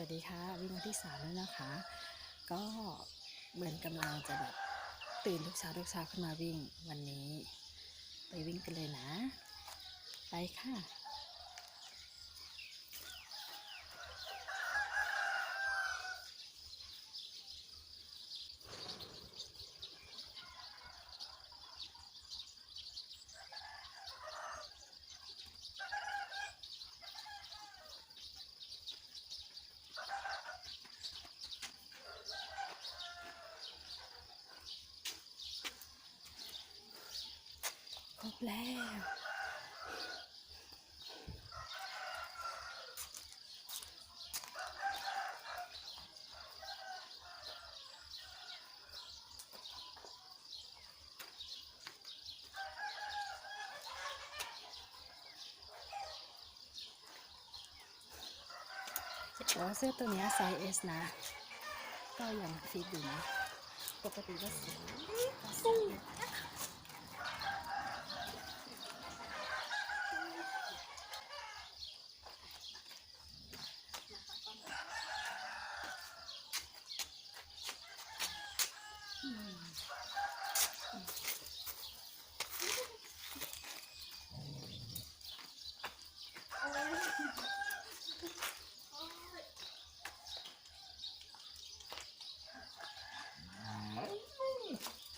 วัสดีค่ะวิ่งวันที่สามแล้วนะคะ ก็เหมือนกำลังจะแบบตื่นทุกเช้าทุกเช้าขึ้นมาวิ่งวันนี้ ไปวิ่งกันเลยนะ ไปค่ะ บแล้วแต่ว่าเสื้อตัวเนี้ยไซส์ S นะ ก็ยังฟิตอยู่นะ ปกติก็สูง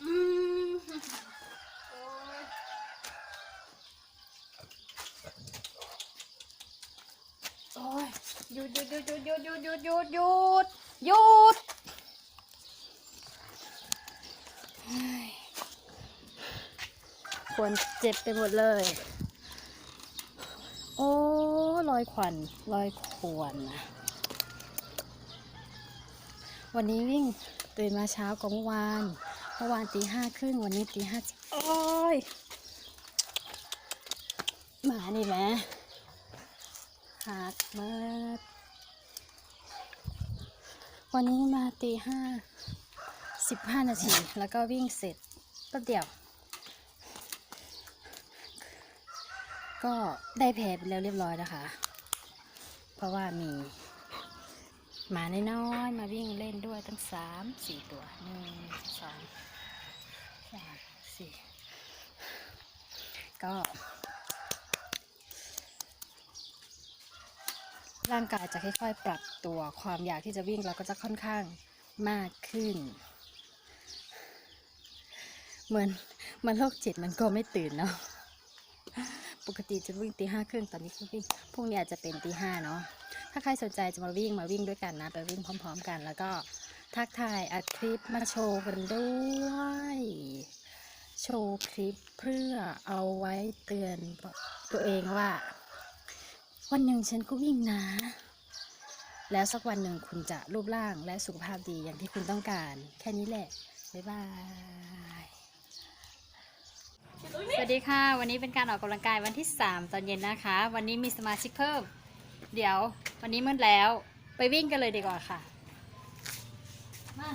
อืม โอ้ยหยุดหยุดหยุดหยุดหยุดหยุดหยุดหยุดหยุดเฮ้ยควรเจ็บไปหมดเลย โอ้รอยขวัญรอยขวนนะวันนี้วิ่งตื่นมาเช้ากว่าเมื่อวาน เมื่อวานตีห้าครึ่งวันนี้ตีห้าโอ้ยหมานี่แหม หักมาวันนี้มาตีห้าสิบห้านาที แล้วก็วิ่งเสร็จแป๊บเดียว ก็ได้แพ้ไปแล้วเรียบร้อยนะคะ เพราะว่ามีหมาน้อยๆมาวิ่งเล่นด้วยตั้งสามสี่ตัวหนึ่งสองสามสี่ก็ ร่างกายจะค่อยๆปรับตัวความอยากที่จะวิ่งเราก็จะค่อนข้างมากขึ้น เหมือนมันโรคจิตมันก็ไม่ตื่นเนาะปกติจะวิ่งตีห้าครึ่งตอนนี้ก็วิ่งพรุ่งนี้อาจจะเป็นตีห้าเนาะถ้าใครสนใจจะมาวิ่งมาวิ่งด้วยกันนะ ไปวิ่งพร้อม ๆ กัน แล้วก็ทักทายอัดคลิปมาโชว์กันด้วยโชว์คลิปเพื่อเอาไว้เตือนตัวเองว่า วันหนึ่งฉันก็วิ่งนะ แล้วสักวันหนึ่งคุณจะรูปร่างและสุขภาพดีอย่างที่คุณต้องการ แค่นี้แหละ บ๊ายบาย สวัสดีค่ะ วันนี้เป็นการออกกำลังกายวันที่ 3 ตอนเย็นนะคะ วันนี้มีสมาชิกเพิ่ม เดี๋ยววันนี้มืดแล้ว ไปวิ่งกันเลยดีกว่าค่ะ มา